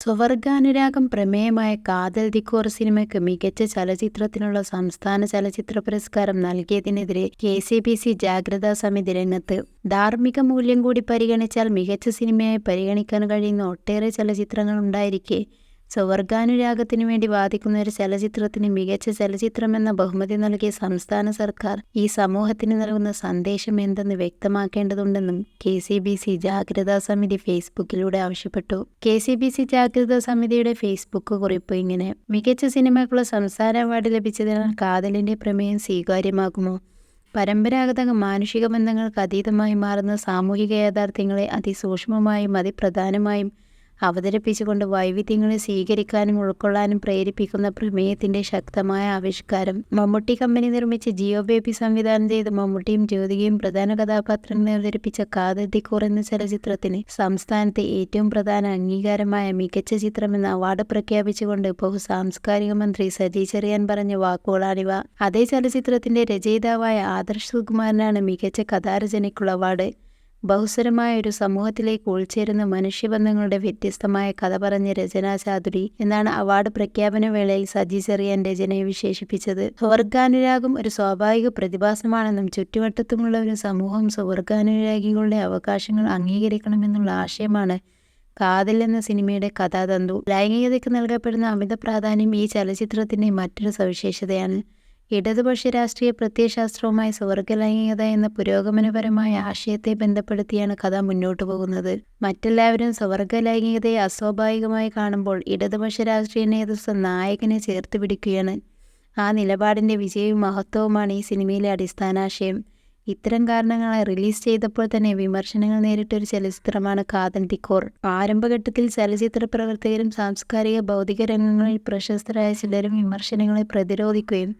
സ്വവർഗാനുരാഗം പ്രമേയമായ കാതൽ ദിക്കോർ സിനിമയ്ക്ക് മികച്ച ചലച്ചിത്രത്തിനുള്ള സംസ്ഥാന ചലച്ചിത്ര പുരസ്കാരം നൽകിയതിനെതിരെ കെ സി ബി സി ജാഗ്രതാ സമിതി രംഗത്ത് ധാർമ്മിക മൂല്യം കൂടി പരിഗണിച്ചാൽ മികച്ച സിനിമയായി പരിഗണിക്കാൻ കഴിയുന്ന ഒട്ടേറെ ചലച്ചിത്രങ്ങൾ ഉണ്ടായിരിക്കെ. സ്വവർഗാനുരാഗത്തിനു വേണ്ടി വാദിക്കുന്ന ഒരു ചലച്ചിത്രത്തിന് മികച്ച ചലച്ചിത്രം എന്ന ബഹുമതി നൽകിയ സംസ്ഥാന സർക്കാർ ഈ സമൂഹത്തിന് നൽകുന്ന സന്ദേശം എന്തെന്ന് വ്യക്തമാക്കേണ്ടതുണ്ടെന്നും കെ സി ബി സി ജാഗ്രതാ സമിതി ഫേസ്ബുക്കിലൂടെ ആവശ്യപ്പെട്ടു. കെ സി ബി സി ജാഗ്രതാ സമിതിയുടെ ഫേസ്ബുക്ക് കുറിപ്പ് ഇങ്ങനെ. മികച്ച സിനിമയ്ക്കുള്ള സംസ്ഥാന അവാർഡ് ലഭിച്ചതിനാൽ കാതലിന്റെ പ്രമേയം സ്വീകാര്യമാകുമോ? പരമ്പരാഗത മാനുഷിക ബന്ധങ്ങൾക്ക് അതീതമായി മാറുന്ന സാമൂഹിക യാഥാർത്ഥ്യങ്ങളെ അതിസൂക്ഷ്മമായും അതിപ്രധാനമായും അവതരിപ്പിച്ചുകൊണ്ട് വൈവിധ്യങ്ങളെ സ്വീകരിക്കാനും ഉൾക്കൊള്ളാനും പ്രേരിപ്പിക്കുന്ന പ്രമേയത്തിന്റെ ശക്തമായ ആവിഷ്കാരം. മമ്മൂട്ടി കമ്പനി നിർമ്മിച്ച ജിയോ ബേബി സംവിധാനം ചെയ്ത് മമ്മൂട്ടിയും ജ്യോതികയും പ്രധാന കഥാപാത്രങ്ങളെ അവതരിപ്പിച്ച കാതത്തിക്കൂർ എന്ന ചലച്ചിത്രത്തിന് സംസ്ഥാനത്തെ ഏറ്റവും പ്രധാന അംഗീകാരമായ മികച്ച ചിത്രമെന്ന അവാർഡ് പ്രഖ്യാപിച്ചുകൊണ്ട് ബഹു സാംസ്കാരിക മന്ത്രി സജി ചെറിയാൻ പറഞ്ഞ വാക്കുകളാണിവ. അതേ ചലച്ചിത്രത്തിന്റെ രചയിതാവായ ആദർശ് സുകുമാരനാണ് മികച്ച കഥാരചനയ്ക്കുള്ള അവാർഡ്. ബഹുസ്വരമായ ഒരു സമൂഹത്തിലേക്ക് ഉൾച്ചേരുന്ന മനുഷ്യബന്ധങ്ങളുടെ വ്യത്യസ്തമായ കഥ പറഞ്ഞ രചനാ ചാതുരി എന്നാണ് അവാർഡ് പ്രഖ്യാപന വേളയിൽ സജി ചെറിയാൻ രചനയെ വിശേഷിപ്പിച്ചത്. സ്വർഗാനുരാഗം ഒരു സ്വാഭാവിക പ്രതിഭാസമാണെന്നും ചുറ്റുവട്ടത്തുമുള്ള ഒരു സമൂഹം സ്വർഗാനുരാഗികളുടെ അവകാശങ്ങൾ അംഗീകരിക്കണമെന്നുള്ള ആശയമാണ് കാതൽ എന്ന സിനിമയുടെ കഥാതന്തു. ലൈംഗികതയ്ക്ക് നൽകപ്പെടുന്ന അമിത പ്രാധാന്യം ഈ ചലച്ചിത്രത്തിന്റെ മറ്റൊരു സവിശേഷതയാണ്. ഇടതുപക്ഷ രാഷ്ട്രീയ പ്രത്യയശാസ്ത്രവുമായി സ്വർഗലൈംഗികത എന്ന പുരോഗമനപരമായ ആശയത്തെ ബന്ധപ്പെടുത്തിയാണ് കഥ മുന്നോട്ടു പോകുന്നത്. മറ്റെല്ലാവരും സ്വർഗലൈംഗികതയെ അസ്വാഭാവികമായി കാണുമ്പോൾ ഇടതുപക്ഷ രാഷ്ട്രീയ നേതൃത്വം നായകനെ ചേർത്ത് പിടിക്കുകയാണ്. ആ നിലപാടിന്റെ വിജയവും മഹത്വവുമാണ് ഈ സിനിമയിലെ അടിസ്ഥാനാശയം. ഇത്തരം കാരണങ്ങളെ റിലീസ് ചെയ്തപ്പോൾ തന്നെ വിമർശനങ്ങൾ നേരിട്ട ഒരു ചലച്ചിത്രമാണ് കാതൽ തിക്കോർ ആരംഭഘട്ടത്തിൽ ചലച്ചിത്ര പ്രവർത്തകരും സാംസ്കാരിക ഭൗതിക രംഗങ്ങളിൽ പ്രശസ്തരായ ചിലരും വിമർശനങ്ങളെ പ്രതിരോധിക്കുകയും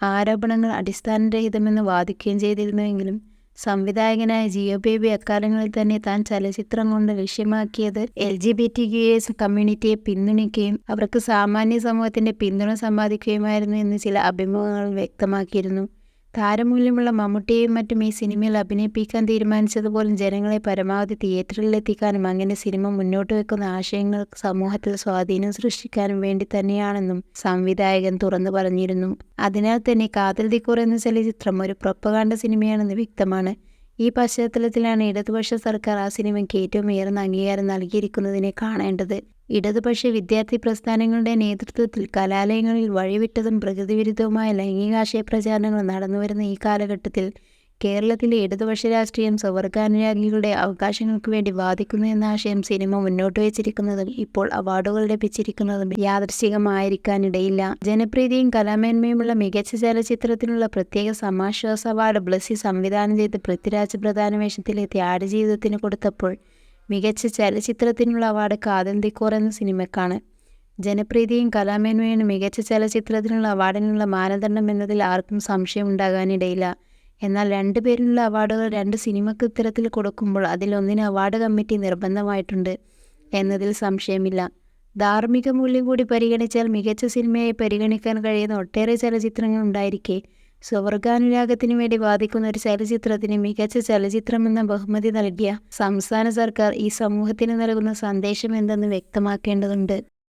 ആരോപണങ്ങൾ അടിസ്ഥാനരഹിതമെന്ന് വാദിക്കുകയും ചെയ്തിരുന്നുവെങ്കിലും സംവിധായകനായ ജിയോ ബേബി അക്കാലങ്ങളിൽ തന്നെ താൻ ചലച്ചിത്രം കൊണ്ട് ലക്ഷ്യമാക്കിയത് L G B T Q S കമ്മ്യൂണിറ്റിയെ പിന്തുണയ്ക്കുകയും അവർക്ക് സാമാന്യ സമൂഹത്തിന്റെ പിന്തുണ സമ്പാദിക്കുകയുമായിരുന്നു എന്ന് ചില അഭിമുഖങ്ങൾ വ്യക്തമാക്കിയിരുന്നു. താരമൂല്യമുള്ള മമ്മൂട്ടിയെയും മറ്റും ഈ സിനിമയിൽ അഭിനയിപ്പിക്കാൻ തീരുമാനിച്ചതുപോലും ജനങ്ങളെ പരമാവധി തിയേറ്ററിലെത്തിക്കാനും അങ്ങനെ സിനിമ മുന്നോട്ട് വെക്കുന്ന ആശയങ്ങൾ സമൂഹത്തിൽ സ്വാധീനം സൃഷ്ടിക്കാനും വേണ്ടി തന്നെയാണെന്നും സംവിധായകൻ തുറന്നു പറഞ്ഞിരുന്നു. അതിനാൽ തന്നെ കാതൽ ദിക്കൂർ എന്ന ചലച്ചിത്രം ഒരു പ്രൊപ്പകാണ്ട സിനിമയാണെന്ന് വ്യക്തമാണ്. ഈ പശ്ചാത്തലത്തിലാണ് ഇടതുപക്ഷ സർക്കാർ ആ സിനിമയ്ക്ക് ഏറ്റവും ഉയർന്ന അംഗീകാരം നൽകിയിരിക്കുന്നതിനെ കാണേണ്ടത്. ഇടതുപക്ഷ വിദ്യാർത്ഥി പ്രസ്ഥാനങ്ങളുടെ നേതൃത്വത്തിൽ കലാലയങ്ങളിൽ വഴിവിട്ടതും പ്രകൃതിവിരുദ്ധവുമായ ലൈംഗികാശയ പ്രചാരണങ്ങൾ നടന്നുവരുന്ന ഈ കാലഘട്ടത്തിൽ കേരളത്തിലെ ഇടതുപക്ഷ രാഷ്ട്രീയം സ്വർഗാനുരാഗികളുടെ അവകാശങ്ങൾക്ക് വേണ്ടി വാദിക്കുന്നു എന്ന ആശയം സിനിമ മുന്നോട്ട് വെച്ചിരിക്കുന്നതും ഇപ്പോൾ അവാർഡുകൾ ലഭിച്ചിരിക്കുന്നതും യാദൃശികമായിരിക്കാനിടയില്ല. ജനപ്രീതിയും കലാമേന്മയുമുള്ള മികച്ച ചലച്ചിത്രത്തിനുള്ള പ്രത്യേക സമാശ്വാസ അവാർഡ് ബ്ലസ്സി സംവിധാനം ചെയ്ത് പൃഥ്വിരാജ് പ്രധാന വേഷത്തിലെത്തി ആടുജീവിതത്തിന് കൊടുത്തപ്പോൾ മികച്ച ചലച്ചിത്രത്തിനുള്ള അവാർഡ് കാതന്തിക്കോർ എന്ന സിനിമയ്ക്കാണ്. ജനപ്രീതിയും കലാമേന്മയാണ് മികച്ച ചലച്ചിത്രത്തിനുള്ള അവാർഡിനുള്ള മാനദണ്ഡം എന്നതിൽ ആർക്കും സംശയം ഉണ്ടാകാനിടയില്ല എന്നാൽ രണ്ടു പേരിനുള്ള അവാർഡുകൾ രണ്ട് സിനിമയ്ക്ക് ഇത്തരത്തിൽ കൊടുക്കുമ്പോൾ അതിലൊന്നിന് അവാർഡ് കമ്മിറ്റി നിർബന്ധമായിട്ടുണ്ട് എന്നതിൽ സംശയമില്ല. ധാർമ്മിക മൂല്യം കൂടി പരിഗണിച്ചാൽ മികച്ച സിനിമയെ പരിഗണിക്കാൻ കഴിയുന്ന ഒട്ടേറെ ചലച്ചിത്രങ്ങൾ ഉണ്ടായിരിക്കെ സ്വർഗാനുരാഗത്തിനു വേണ്ടി വാദിക്കുന്ന ഒരു ചലച്ചിത്രത്തിന് മികച്ച ചലച്ചിത്രമെന്ന ബഹുമതി നൽകിയ സംസ്ഥാന സർക്കാർ ഈ സമൂഹത്തിന് നൽകുന്ന സന്ദേശം എന്തെന്ന് വ്യക്തമാക്കേണ്ടതുണ്ട്.